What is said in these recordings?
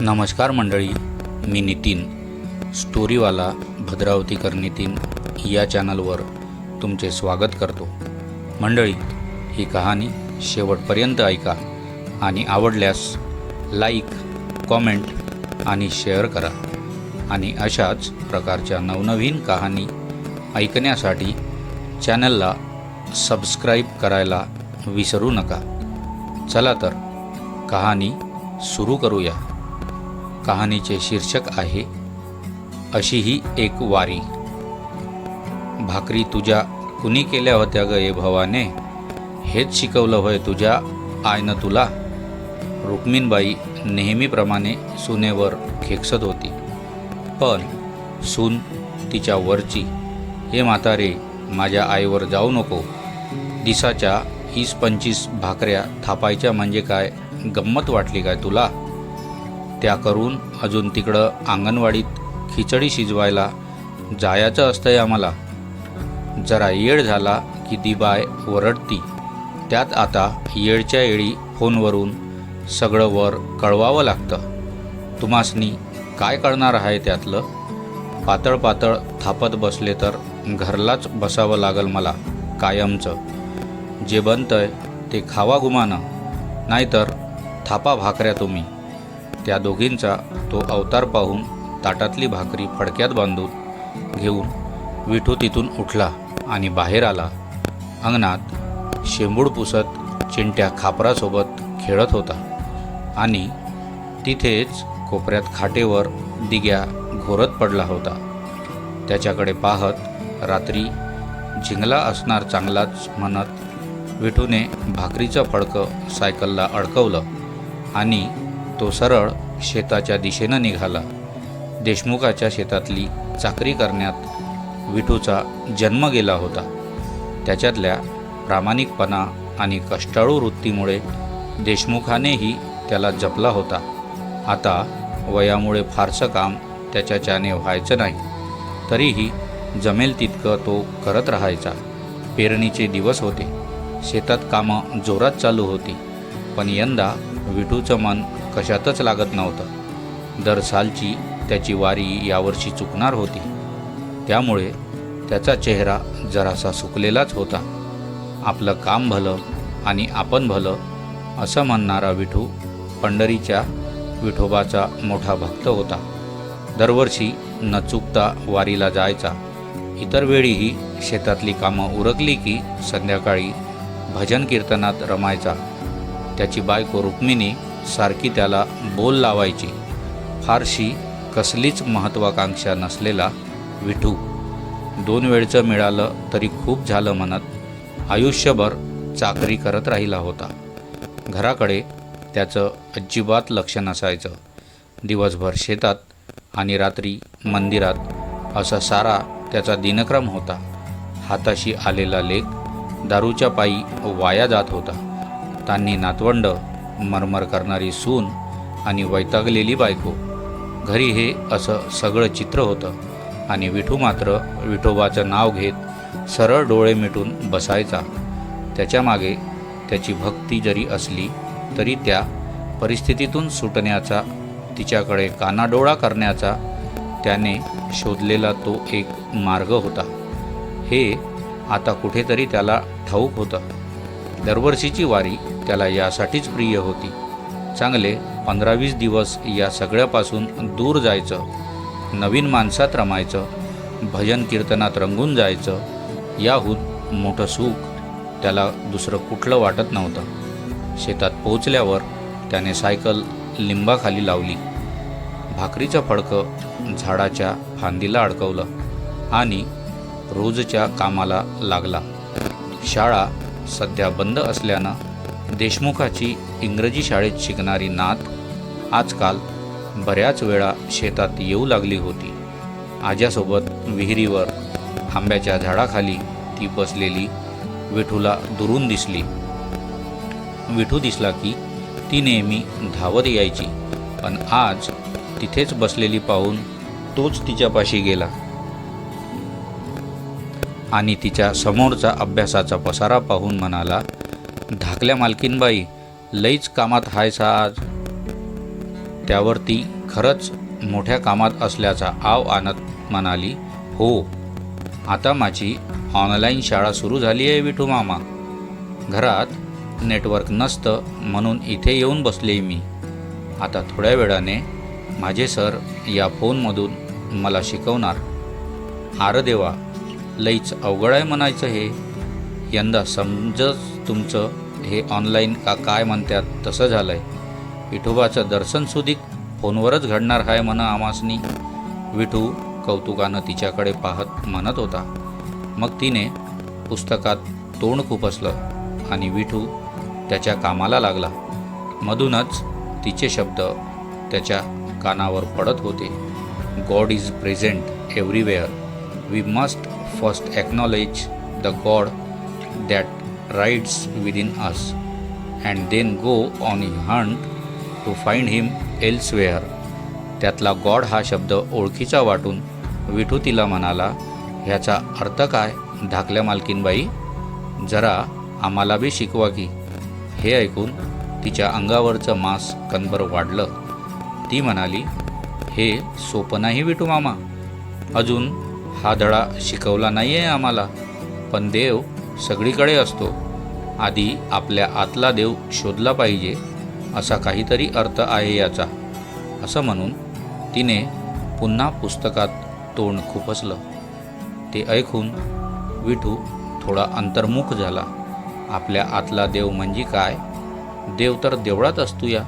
नमस्कार मंडळी मी नितीन. स्टोरीवाला भद्रावतीकर नितीन या चॅनलवर तुमचे स्वागत करतो. मंडळी ही कहाणी शेवटपर्यंत ऐका आणि आवडल्यास लाईक कॉमेंट आणि शेअर करा आणि अशाच प्रकारच्या नवनवीन कहाणी ऐकण्यासाठी चॅनलला सबस्क्राईब करायला विसरू नका. चला तर कहाणी सुरू करूया. कहाणीचे शीर्षक आहे अशी ही एक वारी. भाकरी तुझ्या कुणी केल्या होत्या ग ये भवाने? हेच शिकवलं होय तुझ्या आयनं तुला? रुक्मिणबाई नेहमीप्रमाणे सुनेवर खेकसत होती. पण सून तिच्या वरची हे म्हातारे माझ्या आईवर जाऊ नको. दिसाच्या वीस पंचवीस भाकऱ्या थापायच्या म्हणजे काय गंमत वाटली काय तुला? त्या करून अजून तिकडं अंगणवाडीत खिचडी शिजवायला जायचं असतंय आम्हाला. जरा येळ झाला की ती बाय वरडती. त्यात आता येळच्या येळी फोनवरून सगळं वर कळवावं लागतं. तुम्हासनी काय कळणार आहे त्यातलं? पातळ पातळ थापत बसले तर घरलाच बसावं लागल मला कायमचं. जे बनतंय ते खावा गुमानं. नाहीतर थापा भाकऱ्या तुम्ही. त्या दोघींचा तो अवतार पाहून ताटातली भाकरी फडक्यात बांधून घेऊन विठू तिथून उठला आणि बाहेर आला. अंगणात शेंबूड पुसत चिंट्या खापरासोबत खेळत होता आणि तिथेच कोपऱ्यात खाटेवर दिग्या घोरत पडला होता. त्याच्याकडे पाहत रात्री झिंगला असणार चांगलाच म्हणत विठूने भाकरीचं फडकं सायकलला अडकवलं आणि तो सरळ शेताच्या दिशेनं निघाला. देशमुखाच्या शेतातली चाकरी करण्यात विठूचा जन्म गेला होता. त्याच्यातल्या प्रामाणिकपणा आणि कष्टाळू वृत्तीमुळे देशमुखानेही त्याला जपला होता. आता वयामुळे फारसं काम त्याच्याच्याने व्हायचं नाही. तरीही जमेल तितकं तो करत राहायचा. पेरणीचे दिवस होते. शेतात कामं जोरात चालू होती. पण यंदा विठूचं मन कशातच लागत नव्हतं. दर सालची त्याची वारी यावर्षी चुकणार होती. त्यामुळे त्याचा चेहरा जरासा सुकलेलाच होता. आपलं काम भलं आणि आपण भलं असं म्हणणारा विठू पंढरीच्या विठोबाचा मोठा भक्त होता. दरवर्षी न चुकता वारीला जायचा. इतर वेळीही शेतातली कामं उरकली की संध्याकाळी भजन कीर्तनात रमायचा. त्याची बायको रुक्मिणी सारखी त्याला बोल लावायची. फारशी कसलीच महत्त्वाकांक्षा नसलेला विठू. दोन वेळचं मिळालं तरी खूप झालं म्हणत आयुष्यभर चाकरी करत राहिला होता. घराकडे त्याचं अजिबात लक्ष नसायचं. दिवसभर शेतात आणि रात्री मंदिरात असा सारा त्याचा दिनक्रम होता. हाताशी आलेला लेख दारूच्या पायी वाया जात होता. त्यांनी नातवंड मरमर करणारी सून आणि वैतागलेली बायको. घरी हे असं सगळं चित्र होतं आणि विठू मात्र विठोबाचं नाव घेत सरळ डोळे मिटून बसायचा. त्याच्यामागे त्याची भक्ती जरी असली तरी त्या परिस्थितीतून सुटण्याचा तिच्याकडे कानाडोळा करण्याचा त्याने शोधलेला तो एक मार्ग होता. हे आता कुठेतरी त्याला ठाऊक होतं. दरवर्षीची वारी त्याला यासाठीच प्रिय होती. चांगले पंधरा वीस दिवस या सगळ्यापासून दूर जायचं नवीन माणसात रमायचं भजन कीर्तनात रंगून जायचं याहून मोठं सुख त्याला दुसरं कुठलं वाटत नव्हतं. शेतात पोचल्यावर त्याने सायकल लिंबाखाली लावली. भाकरीचं फडकं झाडाच्या फांदीला अडकवलं आणि रोजच्या कामाला लागला. शाळा सध्या बंद असल्यानं देशमुखाची इंग्रजी शाळेत शिकणारी नात आजकाल बऱ्याच वेळा शेतात येऊ लागली होती. आज्यासोबत विहिरीवर आंब्याच्या झाडाखाली ती बसलेली विठूला दुरून दिसली. विठू दिसला की ती नेहमी धावत यायची पण आज तिथेच बसलेली पाहून तोच तिच्यापाशी गेला. आणि तिच्या समोरचा अभ्यासाचा पसारा पाहून म्हणाला धाकल्या मालकीनबाई लईच कामात हायसा आज. त्यावर ती खरंच मोठ्या कामात असल्याचा आव आणत म्हणाली हो आता माझी ऑनलाईन शाळा सुरू झाली आहे विठू मामा. घरात नेटवर्क नसतं म्हणून इथे येऊन बसले मी. आता थोड्या वेळाने माझे सर या फोनमधून मला शिकवणार. आर देवा लईच अवघड आहे म्हणायचं हे. यंदा समजच तुमचं हे ऑनलाईन का काय म्हणतात तसं झालं आहे विठोबाचं दर्शन सुधीक फोनवरच घडणार आहे म्हणा आमासनी. विठू कौतुकानं तिच्याकडे पाहत म्हणत होता. मग तिने पुस्तकात तोंड खुपसलं आणि विठू त्याच्या कामाला लागला. मधूनच तिचे शब्द त्याच्या कानावर पडत होते. God is present everywhere we must first acknowledge the God that within within and and then go on hunt to find him elsewhere त्यातला गॉड हा शब्द ओळखीचा वाटून विठू तिला म्हणाला ह्याचा अर्थ काय? धाकल्या मालकीनबाई जरा आम्हाला बी शिकवा की. हे ऐकून तिच्या अंगावरचं मांस कणभर वाढलं. ती म्हणाली हे सोपं नाही विठू मामा. अजून हा धडा शिकवला नाही आहे आम्हाला. पण देव सगळीकडे असतो. आधी आपल्या आतला देव शोधला पाहिजे असा काहीतरी अर्थ आहे याचा. असं म्हणून तिने पुन्हा पुस्तकात तोंड खुपसलं. ते ऐकून विठू थोडा अंतर्मुख झाला. आपल्या आतला देव म्हणजे काय? देव तर देवळात असतो या.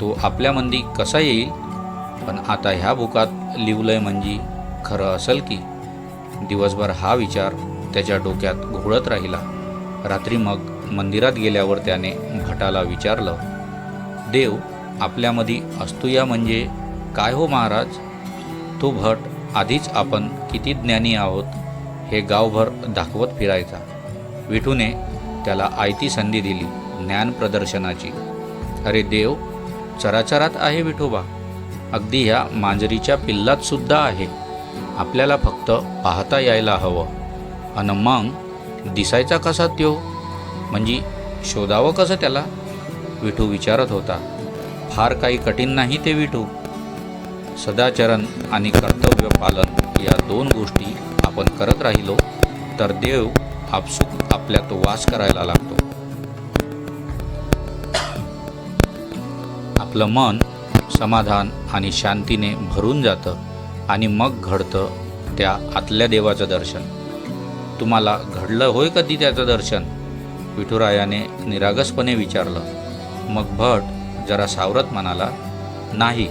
तो आपल्यामंदी कसा येईल? पण आता ह्या बुकात लिवलंय म्हणजे खरं असेल की दिवसभर हा विचार त्याच्या डोक्यात घोळत राहिला. रात्री मग मंदिरात गेल्यावर त्याने भटाला विचारलं देव आपल्यामध्ये असतो या म्हणजे काय हो महाराज? तो भट आधीच आपण किती ज्ञानी आहोत हे गावभर दाखवत फिरायचा विठूने त्याला आयती संधी दिली ज्ञान प्रदर्शनाची. अरे देव चराचरात आहे विठोबा. अगदी ह्या मांजरीच्या पिल्लात सुद्धा आहे. आपल्याला फक्त पाहता यायला हवं. आणि मग दिसायचा कसा त्यो? म्हणजे शोधावं कसं त्याला? विठू विचारत होता. फार काही कठीण नाही ते विठू. सदाचरण आणि कर्तव्य पालन या दोन गोष्टी आपण करत राहिलो तर देव आपसुक आपल्यात वास करायला लागतो. आपलं मन समाधान आणि शांतीने भरून जातं. आणि मग घडतं त्या आतल्या देवाचं दर्शन. तुम्हाला घडलं होय कधी त्याचं दर्शन? विठुरायाने निरागसपणे विचारलं. मग भट जरा सावरत म्हणाला नाही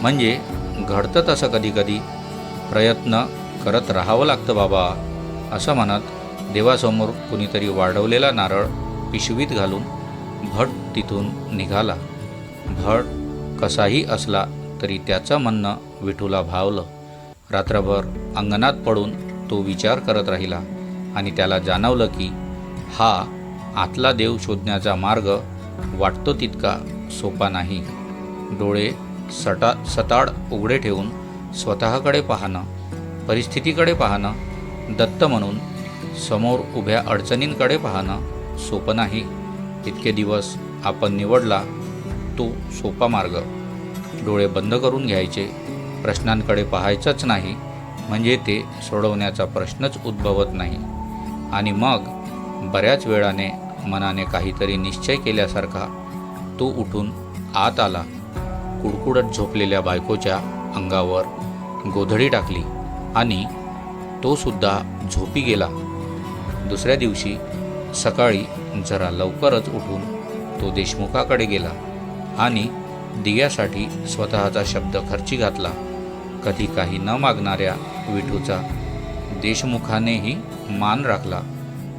म्हणजे घडतं तसं कधीकधी. प्रयत्न करत राहावं लागतं बाबा. असं म्हणत देवासमोर कुणीतरी वाढवलेला नारळ पिशवीत घालून भट तिथून निघाला. भट कसाही असला तरी त्याचं म्हणणं विठूला भावलं. रात्रभर अंगणात पडून तो विचार करत राहिला आणि त्याला जाणवलं की हा आतला देव शोधण्याचा मार्ग वाटतो तितका सोपा नाही. डोळे सटा सताड उघडे ठेवून स्वतःकडे पाहणं परिस्थितीकडे पाहणं दत्त म्हणून समोर उभ्या अडचणींकडे पाहणं सोपं नाही. इतके दिवस आपण निवडला तो सोपा मार्ग. डोळे बंद करून घ्यायचे. प्रश्नांकडे पाहायचंच नाही. म्हणजे ते सोडवण्याचा प्रश्नच उद्भवत नाही. आणि मग बऱ्याच वेळाने मनाने काहीतरी निश्चय केल्यासारखा तो उठून आत आला. कुडकुडत झोपलेल्या बायकोच्या अंगावर गोधडी टाकली आणि तो सुद्धा झोपी गेला. दुसऱ्या दिवशी सकाळी जरा लवकरच उठून तो देशमुखाकडे गेला आणि दियासाठी स्वतःचा शब्द खर्ची घातला. कधी काही न मागणाऱ्या विठूचा देशमुखानेही मान राखला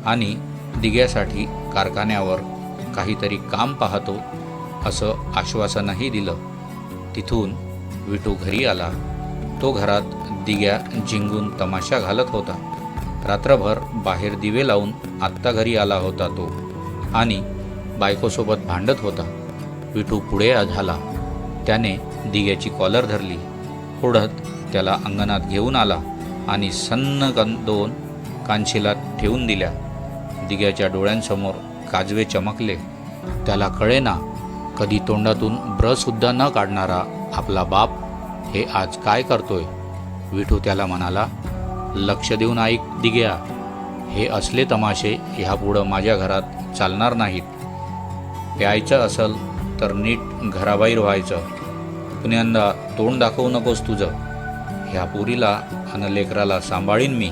आणि दिग्यासाठी कारखान्यावर काहीतरी काम पाहतो असं आश्वासनही दिलं. तिथून विठू घरी आला. तो घरात दिग्या जिंगून तमाशा घालत होता. रात्रभर बाहेर दिवे लावून आत्ता घरी आला होता तो आणि बायकोसोबत भांडत होता. विठू पुढे झाला त्याने दिग्याची कॉलर धरली. पुढत त्याला अंगणात घेऊन आला आणि सन्न कन दोन कानशिलात ठेवून दिल्या. दिग्याच्या डोळ्यांसमोर काजवे चमकले. त्याला कळेना कधी तोंडातून ब्रसुद्धा न काढणारा आपला बाप हे आज काय करतोय? विठू त्याला म्हणाला लक्ष देऊन ऐक दिग्या. हे असले तमाशे ह्यापुढं माझ्या घरात चालणार नाहीत. प्यायचं असल तर नीट घराबाहेर व्हायचं. पुण्यांदा तोंड दाखवू नकोस तुझं. ह्या पुरीला आणि लेकराला सांभाळीन मी.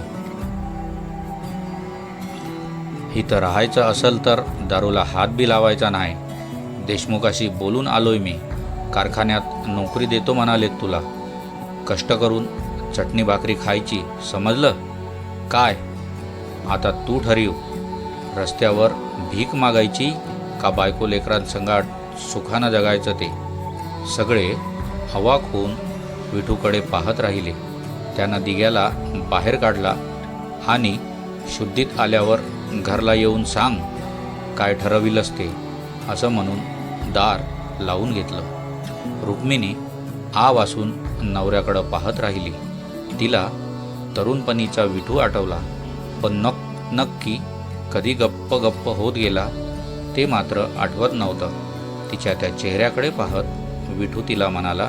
इथं राहायचं असेल तर दारूला हात बी लावायचा नाही. देशमुखाशी बोलून आलोय मी. कारखान्यात नोकरी देतो म्हणालेत तुला. कष्ट करून चटणी भाकरी खायची समजलं? काय? आता तू ठरीव. रस्त्यावर भीक मागायची का बायको लेकरांसंगाट सुखानं जगायचं ते. सगळे हवा होऊन विठूकडे पाहत राहिले. त्यानं दिग्याला बाहेर काढला आणि शुद्धीत आल्यावर घरला येऊन सांग काय ठरविलंस ते असं म्हणून दार लावून घेतलं. रुक्मिणी आ वासून नवऱ्याकडं पाहत राहिली. तिला तरुणपणीचा विठू आठवला पण नक नक्की कधी गप्प गप्प होत गेला ते मात्र आठवत नव्हतं. तिच्या त्या चेहऱ्याकडे पाहत विठू तिला म्हणाला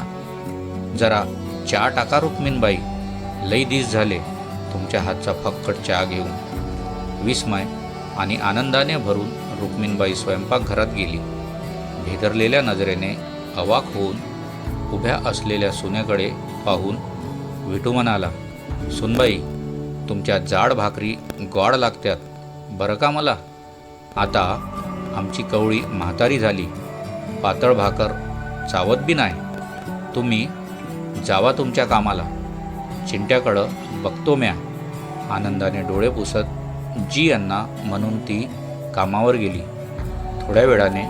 जरा चहा टाका रुक्मिणबाई लई दिस झाले तुमच्या हातचा फक्कट चहा घेऊन. विस्मय आणि आनंदाने भरून रुक्मिणबाई स्वयंपाकघरात गेली. भेदरलेल्या नजरेने अवाक होऊन उभ्या असलेल्या सुनेकडे पाहून विठू म्हणाला सुनबाई तुमच्या जाड भाकरी गॉड लागत्यात बरं का मला? आता आमची कवळी म्हातारी झाली पातळ भाकर चावत बी नाही. तुम्ही जावा तुमच्या कामाला. चिंट्याकडं बघतो म्या. आनंदाने डोळे पुसत जी यांना म्हणून ती कामावर गेली. थोड्या वेळाने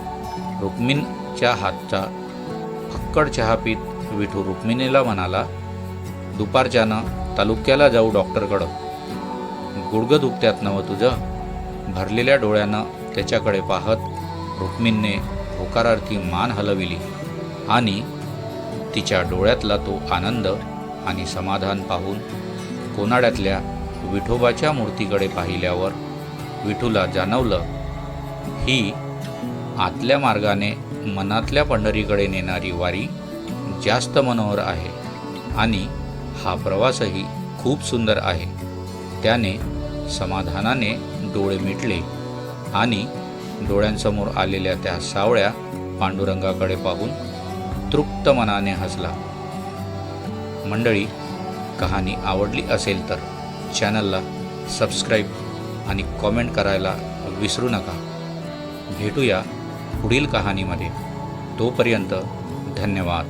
रुक्मिणच्या हातचा फक्कड चहा पीत विठू रुक्मिणीला म्हणाला दुपारच्यानं तालुक्याला जाऊ डॉक्टरकडं. गुडघं दुखत्यात नवं तुझं. भरलेल्या डोळ्यानं त्याच्याकडे पाहत रुक्मिणीने होकारार्थी मान हलविली आणि तिच्या डोळ्यातला तो आनंद आणि समाधान पाहून कोनाड्यातल्या विठोबाच्या मूर्तीकडे पाहिल्यावर विठूला जाणवलं ही आतल्या मार्गाने मनातल्या पंढरीकडे नेणारी वारी जास्त मनोहर आहे आणि हा प्रवासही खूप सुंदर आहे. त्याने समाधानाने डोळे मिटले आणि डोळ्यांसमोर आलेल्या त्या सावळ्या पांडुरंगाकडे पाहून तृप्त मनाने हसला. मंडळी कहाणी आवडली असेल तर चॅनलला सबस्क्राईब आणि कॉमेंट करायला विसरू नका. भेटूया पुढील कहाणीमध्ये. तोपर्यंत धन्यवाद.